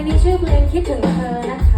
งนี้ชื่อเพลงคิดถึงเธอนะคะ